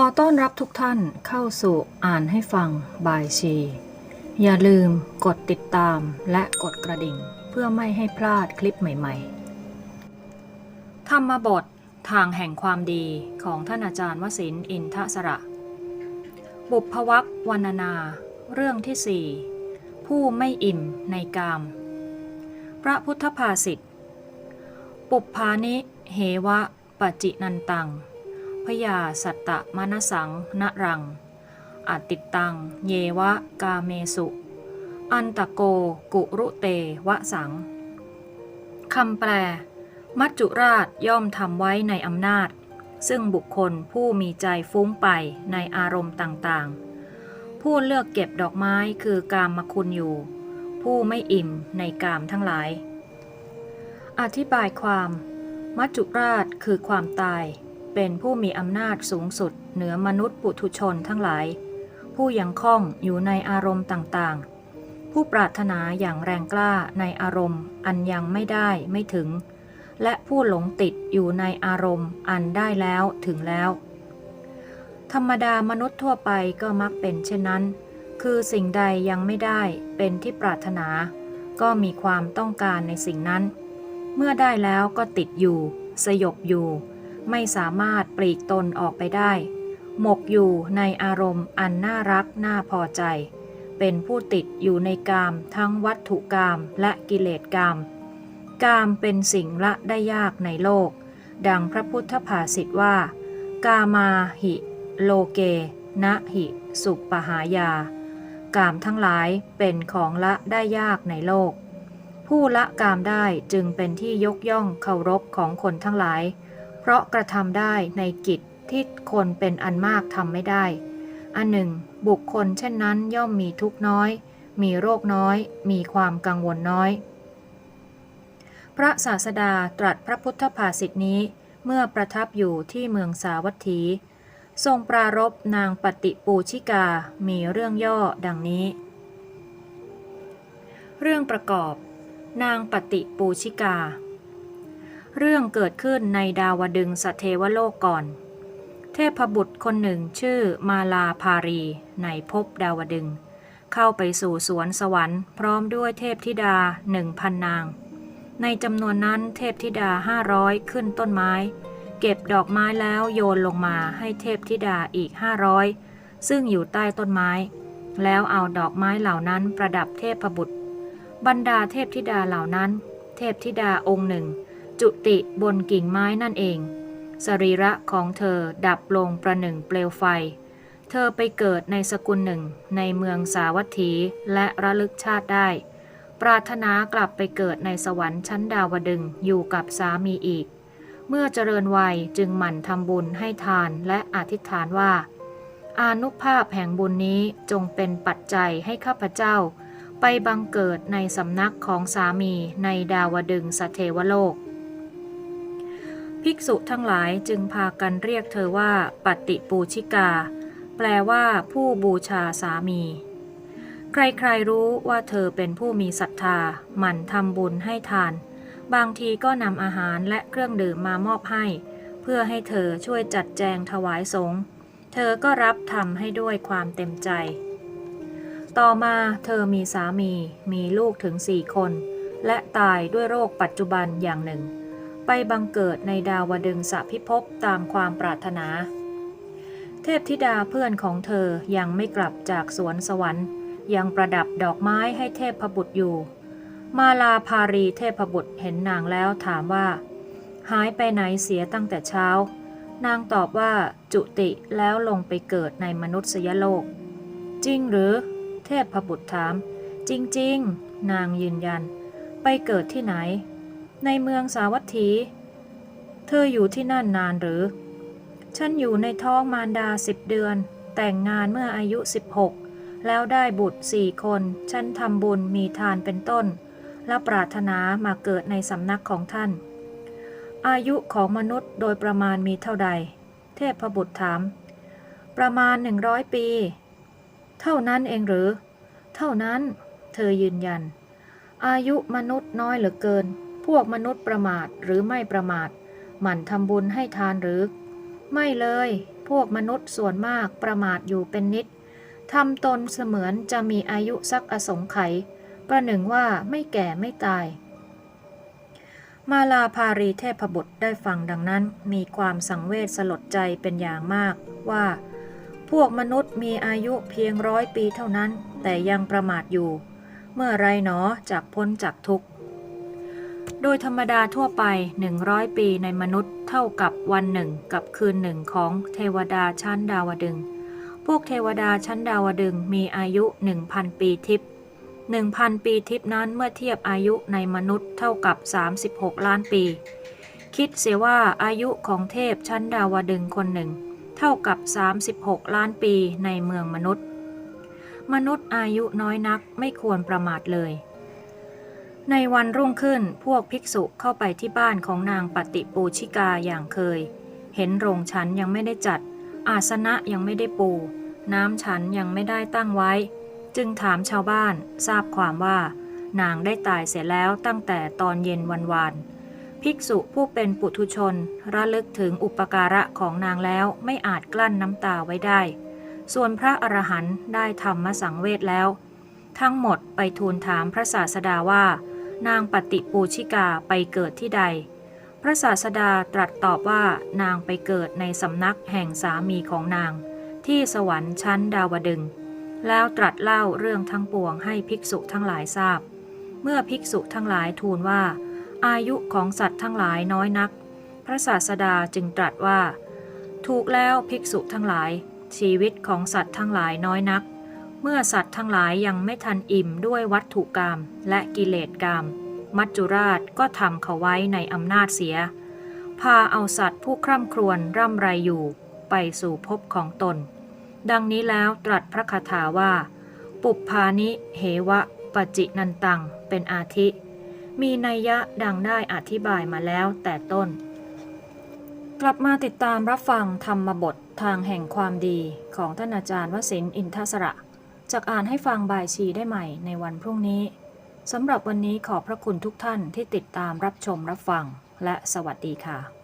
อต้อนรับทุกท่านเข้าสู่อ่านให้ฟังบายชี อย่าลืมกดติดตามและกดกระดิ่ง เพื่อไม่ให้พลาดคลิปใหม่ๆ ธรรมบททางแห่งความดีของท่านอาจารย์วสินอินทสระ บุพวักวรรณนา เรื่องที่สี่ผู้ไม่อิ่มในกาม พระพุทธภาษิตปุปพานิ เหวะปจินันตัง พยาสัตตะมนสังนรังอติตัง เยวะกาเมสุ อันตะโกกุรุเตวะสังคำแปล มัจจุราชย่อมทำไว้ในอำนาจ ซึ่งบุคคลผู้มีใจฟุ้งไปในอารมณ์ต่างๆ ผู้เลือกเก็บดอกไม้คือกามมคุณอยู่ ผู้ไม่อิ่มในกามทั้งหลาย อธิบายความ มัจจุราชคือความตาย เป็นผู้มีอำนาจสูงสุด เหนือมนุษย์ปุถุชนทั้งหลาย ผู้ยังคล่องอยู่ในอารมณ์ต่างๆ ผู้ปรารถนาอย่างแรงกล้าในอารมณ์ อันยังไม่ได้ไม่ถึง และผู้หลงติดอยู่ในอารมณ์อันได้แล้วถึงแล้ว ธรรมดามนุษย์ทั่วไปก็มักเป็นเช่นนั้น คือสิ่งใดยังไม่ได้เป็นที่ปรารถนา ก็มีความต้องการในสิ่งนั้น เมื่อได้แล้วก็ติดอยู่ สยบอยู่ ไม่สามารถปลีกตนออกไปได้ หมกอยู่ในอารมณ์อันน่ารักน่าพอใจ เป็นผู้ติดอยู่ในกามทั้งวัตถุกามและกิเลสกาม กามเป็นสิ่งละได้ยากในโลก ดังพระพุทธภาษิตว่า กามาหิ โลเก นะหิ สุปหายา กามทั้งหลายเป็นของละได้ยากในโลก ผู้ละกามได้จึงเป็นที่ยกย่องเคารพของคนทั้งหลาย เพราะกระทำได้ในกิจที่คนเป็นอันมากทำไม่ได้ อันหนึ่ง บุคคลเช่นนั้นย่อมมีทุกน้อย มีโรคน้อย มีความกังวลน้อย พระศาสดาตรัสพระพุทธภาษิตนี้เมื่อประทับอยู่ที่เมืองสาวัตถี ทรงปรารบนางปฏิปูชิกา มีเรื่องย่อดังนี้ เรื่องประกอบ นางปฏิปูชิกา เรื่องเกิดขึ้นในดาวดึงสเทวโลกก่อน เทพบุตรคนหนึ่งชื่อมาลาภารี ในภพดาวดึง เข้าไปสู่สวนสวรรค์พร้อมด้วยเทพธิดาหนึ่งพันนาง ในจำนวนนั้นเทพธิดาห้าร้อยขึ้นต้นไม้ เก็บดอกไม้แล้วโยนลงมาให้เทพธิดาอีกห้าร้อยซึ่งอยู่ใต้ต้นไม้ แล้วเอาดอกไม้เหล่านั้นประดับเทพบุตร บรรดาเทพธิดาเหล่านั้น เทพธิดาองค์หนึ่ง จุติบนกิ่งไม้นั่นเอง สรีระของเธอดับลงประหนึ่งเปลวไฟ เธอไปเกิดในสกุลหนึ่งในเมืองสาวัตถีและระลึกชาติได้ ปรารถนากลับไปเกิดในสวรรค์ชั้นดาวดึงอยู่กับสามีอีก เมื่อเจริญวัยจึงหมั่นทำบุญให้ทานและอธิษฐานว่า อานุภาพแห่งบุญนี้จงเป็นปัจจัยให้ข้าพเจ้าไปบังเกิดในสำนักของสามีในดาวดึงสเทวโลก ภิกษุทั้งหลายจึงพากันเรียกเธอว่าปฏิปูชิกา แปลว่าผู้บูชาสามี ใครๆรู้ว่าเธอเป็นผู้มีศรัทธา หมั่นทำบุญให้ทาน บางทีก็นำอาหารและเครื่องดื่มมามอบให้ เพื่อให้เธอช่วยจัดแจงถวายสงฆ์เธอก็รับทำให้ด้วยความเต็มใจ ต่อมาเธอมีสามี มีลูกถึงสี่คน และตายด้วยโรคปัจจุบันอย่างหนึ่ง ไปบังเกิดในดาวดึงสพิภพตามความปรารถนา เทพธิดาเพื่อนของเธอยังไม่กลับจากสวนสวรรค์ ยังประดับดอกไม้ให้เทพบุตรอยู่ มาลาภารีเทพบุตรเห็นนางแล้วถามว่า หายไปไหนเสียตั้งแต่เช้า นางตอบว่าจุติแล้วลงไปเกิดในมนุษยโลก จริงหรือ เทพบุตรถาม จริง ๆ นางยืนยัน ไปเกิดที่ไหน ในเมืองสาวัตถี เธออยู่ที่นั่นนานหรือ ฉันอยู่ในท้องมารดาสิบเดือน แต่งงานเมื่ออายุ 16 แล้วได้บุตรสี่คน ฉันทำบุญมีทานเป็นต้น และปรารถนามาเกิดในสำนักของท่าน อายุของมนุษย์โดยประมาณมีเท่าใด เทพบุตรถาม ประมาณหนึ่งร้อยปี เท่านั้นเองหรือ เท่านั้น เธอยืนยัน อายุมนุษย์น้อยเหลือเกิน พวกมนุษย์ประมาทหรือไม่ประมาท หมั่นทำบุญให้ทานหรือ ไม่เลย พวกมนุษย์ส่วนมากประมาทอยู่เป็นนิดทำตนเสมือนจะมีอายุสักอสงไขยประหนึ่งว่าไม่แก่ไม่ตาย มาลาภารีเทพบุตรได้ฟังดังนั้นมีความสังเวชสลดใจเป็นอย่างมากว่า พวกมนุษย์มีอายุเพียงร้อยปีเท่านั้น แต่ยังประมาทอยู่ เมื่อไรหนอจากพ้นจากทุกข์ โดยธรรมดาทั่วไป 100 ปีในมนุษย์เท่ากับวันหนึ่งกับคืนหนึ่งของเทวดาชั้นดาวดึง พวกเทวดาชั้นดาวดึงมีอายุ 1,000 ปีทิพย์1,000 ปีทิพย์นั้นเมื่อเทียบอายุในมนุษย์เท่ากับ 36 ล้านปี คิดเสียว่าอายุของเทพชั้นดาวดึงคนหนึ่ง เท่ากับ 36 ล้านปีในเมืองมนุษย์ มนุษย์อายุน้อยนักไม่ควรประมาทเลย ในวันรุ่งขึ้นพวกภิกษุเข้าไปที่บ้านของนางปฏิปูชิกาอย่างเคย เห็นโรงฉันยังไม่ได้จัด อาสนะยังไม่ได้ปู น้ำฉันยังไม่ได้ตั้งไว้ จึงถามชาวบ้านทราบความว่า นางได้ตายเสียแล้วตั้งแต่ตอนเย็นวันวานภิกษุผู้เป็นปุถุชน ระลึกถึงอุปการะของนางแล้วไม่อาจกลั้นน้ำตาไว้ได้ ส่วนพระอรหันต์ได้ธรรมสังเวชแล้ว ทั้งหมดไปทูลถามพระศาสดาว่า นางปฏิปูชิกาไปเกิดที่ใด พระศาสดาตรัสตอบว่านางไปเกิดในสำนักแห่งสามีของนาง ที่สวรรค์ชั้นดาวดึง แล้วตรัสเล่าเรื่องทั้งปวงให้ภิกษุทั้งหลายทราบ เมื่อภิกษุทั้งหลายทูลว่า อายุของสัตว์ทั้งหลายน้อยนัก พระศาสดาจึงตรัสว่า ถูกแล้วภิกษุทั้งหลาย ชีวิตของสัตว์ทั้งหลายน้อยนัก เมื่อสัตว์ทั้งหลายยังไม่ทันอิ่มด้วยวัตถุกรรมและกิเลสกรรม มัจจุราชก็ทำเขาไว้ในอำนาจเสีย พาเอาสัตว์ผู้คร่ำครวญร่ำไรอยู่ไปสู่ภพของตน ดังนี้แล้วตรัสพระคาถาว่า ปุปพานิเหวะปจินันตัง เป็นอาทิ มีนัยยะดังได้อธิบายมาแล้วแต่ต้น กลับมาติดตามรับฟังธรรมบททางแห่งความดีของท่านอาจารย์วสินอินทศระ จากอ่านให้ฟังบายชีได้ใหม่ในวันพรุ่งนี้สำหรับวันนี้ขอบพระคุณทุกท่านที่ติดตามรับชมรับฟัง และสวัสดีค่ะ